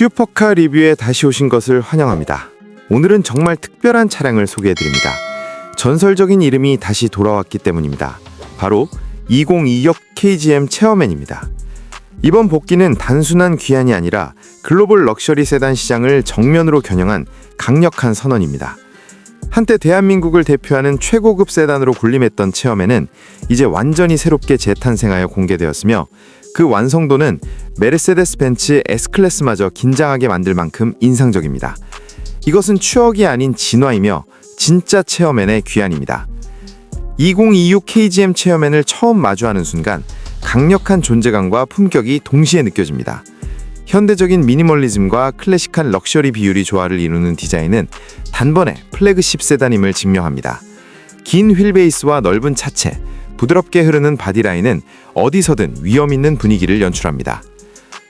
슈퍼카 리뷰에 다시 오신 것을 환영합니다. 오늘은 정말 특별한 차량을 소개해 드립니다. 전설적인 이름이 다시 돌아왔기 때문입니다. 바로 2026 KGM 체어맨입니다. 이번 복귀는 단순한 귀환이 아니라 글로벌 럭셔리 세단 시장을 정면으로 겨냥한 강력한 선언입니다. 한때 대한민국을 대표하는 최고급 세단으로 군림했던 체어맨은 이제 완전히 새롭게 재탄생하여 공개되었으며 그 완성도는 메르세데스 벤츠 S클래스마저 긴장하게 만들 만큼 인상적입니다. 이것은 추억이 아닌 진화이며 진짜 체어맨의 귀환입니다. 2026 KGM 체어맨을 처음 마주하는 순간 강력한 존재감과 품격이 동시에 느껴집니다. 현대적인 미니멀리즘과 클래식한 럭셔리 비율이 조화를 이루는 디자인은 단번에 플래그십 세단임을 증명합니다. 긴 휠베이스와 넓은 차체, 부드럽게 흐르는 바디라인은 어디서든 위험 있는 분위기를 연출합니다.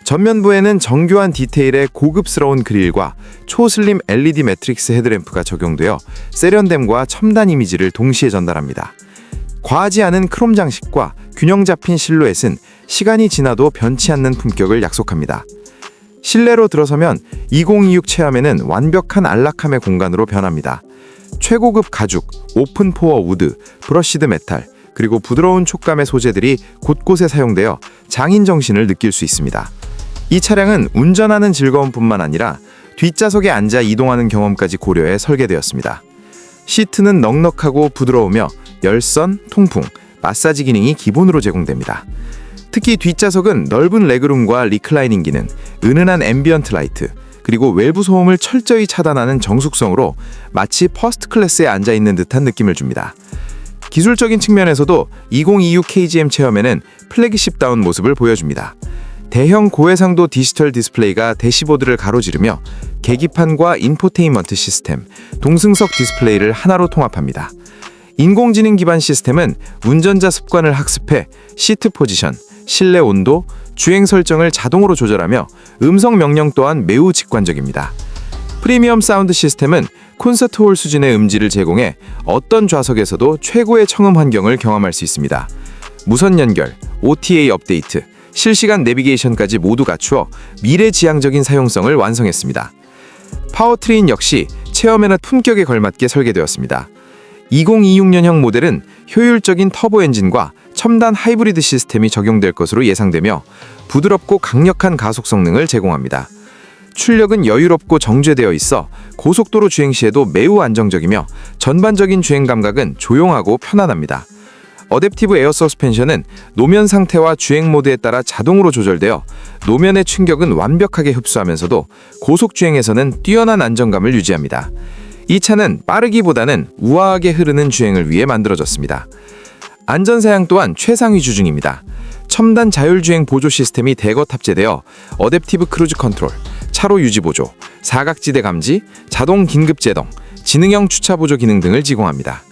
전면부에는 정교한 디테일의 고급스러운 그릴과 초슬림 LED 매트릭스 헤드램프가 적용되어 세련됨과 첨단 이미지를 동시에 전달합니다. 과하지 않은 크롬 장식과 균형 잡힌 실루엣은 시간이 지나도 변치 않는 품격을 약속합니다. 실내로 들어서면 2026 체험에는 완벽한 안락함의 공간으로 변합니다. 최고급 가죽, 오픈 포어 우드, 브러시드 메탈, 그리고 부드러운 촉감의 소재들이 곳곳에 사용되어 장인 정신을 느낄 수 있습니다. 이 차량은 운전하는 즐거움뿐만 아니라 뒷좌석에 앉아 이동하는 경험까지 고려해 설계되었습니다. 시트는 넉넉하고 부드러우며 열선, 통풍, 마사지 기능이 기본으로 제공됩니다. 특히 뒷좌석은 넓은 레그룸과 리클라이닝 기능, 은은한 앰비언트 라이트, 그리고 외부 소음을 철저히 차단하는 정숙성으로 마치 퍼스트 클래스에 앉아 있는 듯한 느낌을 줍니다. 기술적인 측면에서도 2026 KGM 체험에는 플래그십다운 모습을 보여줍니다. 대형 고해상도 디지털 디스플레이가 대시보드를 가로지르며 계기판과 인포테인먼트 시스템, 동승석 디스플레이를 하나로 통합합니다. 인공지능 기반 시스템은 운전자 습관을 학습해 시트 포지션, 실내 온도, 주행 설정을 자동으로 조절하며 음성 명령 또한 매우 직관적입니다. 프리미엄 사운드 시스템은 콘서트 홀 수준의 음질을 제공해 어떤 좌석에서도 최고의 청음 환경을 경험할 수 있습니다. 무선 연결, OTA 업데이트, 실시간 내비게이션까지 모두 갖추어 미래지향적인 사용성을 완성했습니다. 파워트레인 역시 체험에나 품격에 걸맞게 설계되었습니다. 2026년형 모델은 효율적인 터보 엔진과 첨단 하이브리드 시스템이 적용될 것으로 예상되며 부드럽고 강력한 가속 성능을 제공합니다. 출력은 여유롭고 정제되어 있어 고속도로 주행 시에도 매우 안정적이며 전반적인 주행 감각은 조용하고 편안합니다. 어댑티브 에어 서스펜션은 노면 상태와 주행 모드에 따라 자동으로 조절되어 노면의 충격은 완벽하게 흡수하면서도 고속 주행에서는 뛰어난 안정감을 유지합니다. 이 차는 빠르기보다는 우아하게 흐르는 주행을 위해 만들어졌습니다. 안전사양 또한 최상위 주중입니다. 첨단 자율주행 보조 시스템이 대거 탑재되어 어댑티브 크루즈 컨트롤, 차로 유지 보조, 사각지대 감지, 자동 긴급 제동, 지능형 주차 보조 기능 등을 제공합니다.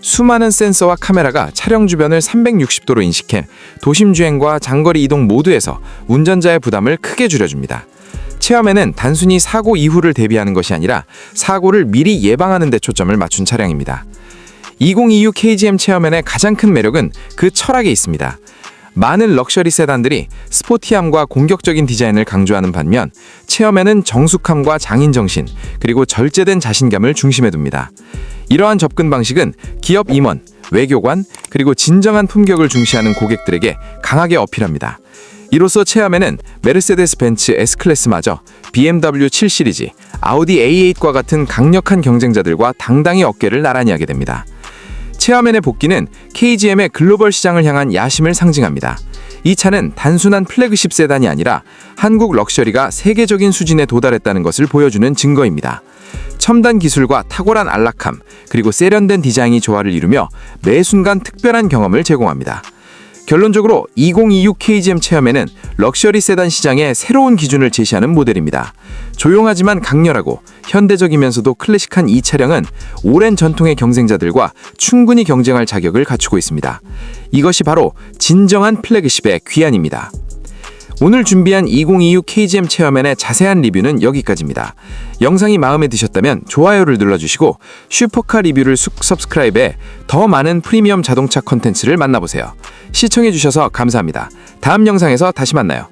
수많은 센서와 카메라가 차량 주변을 360도로 인식해 도심 주행과 장거리 이동 모두에서 운전자의 부담을 크게 줄여줍니다. 체험에는 단순히 사고 이후를 대비하는 것이 아니라 사고를 미리 예방하는 데 초점을 맞춘 차량입니다. 2026 KGM 체험엔의 가장 큰 매력은 그 철학에 있습니다. 많은 럭셔리 세단들이 스포티함과 공격적인 디자인을 강조하는 반면 체험에는 정숙함과 장인정신 그리고 절제된 자신감을 중심에 둡니다. 이러한 접근 방식은 기업 임원, 외교관 그리고 진정한 품격을 중시하는 고객들에게 강하게 어필합니다. 이로써 체험에는 메르세데스 벤츠 S클래스마저 BMW 7 시리즈, 아우디 A8과 같은 강력한 경쟁자들과 당당히 어깨를 나란히 하게 됩니다. 체어맨의 복귀는 KGM의 글로벌 시장을 향한 야심을 상징합니다. 이 차는 단순한 플래그십 세단이 아니라 한국 럭셔리가 세계적인 수준에 도달했다는 것을 보여주는 증거입니다. 첨단 기술과 탁월한 안락함, 그리고 세련된 디자인이 조화를 이루며 매 순간 특별한 경험을 제공합니다. 결론적으로 2026 KGM 체험에는 럭셔리 세단 시장의 새로운 기준을 제시하는 모델입니다. 조용하지만 강렬하고 현대적이면서도 클래식한 이 차량은 오랜 전통의 경쟁자들과 충분히 경쟁할 자격을 갖추고 있습니다. 이것이 바로 진정한 플래그십의 귀환입니다. 오늘 준비한 2026 KGM 체험엔의 자세한 리뷰는 여기까지입니다. 영상이 마음에 드셨다면 좋아요를 눌러주시고 슈퍼카 리뷰를 쑥 서브스크라이브해 더 많은 프리미엄 자동차 컨텐츠를 만나보세요. 시청해주셔서 감사합니다. 다음 영상에서 다시 만나요.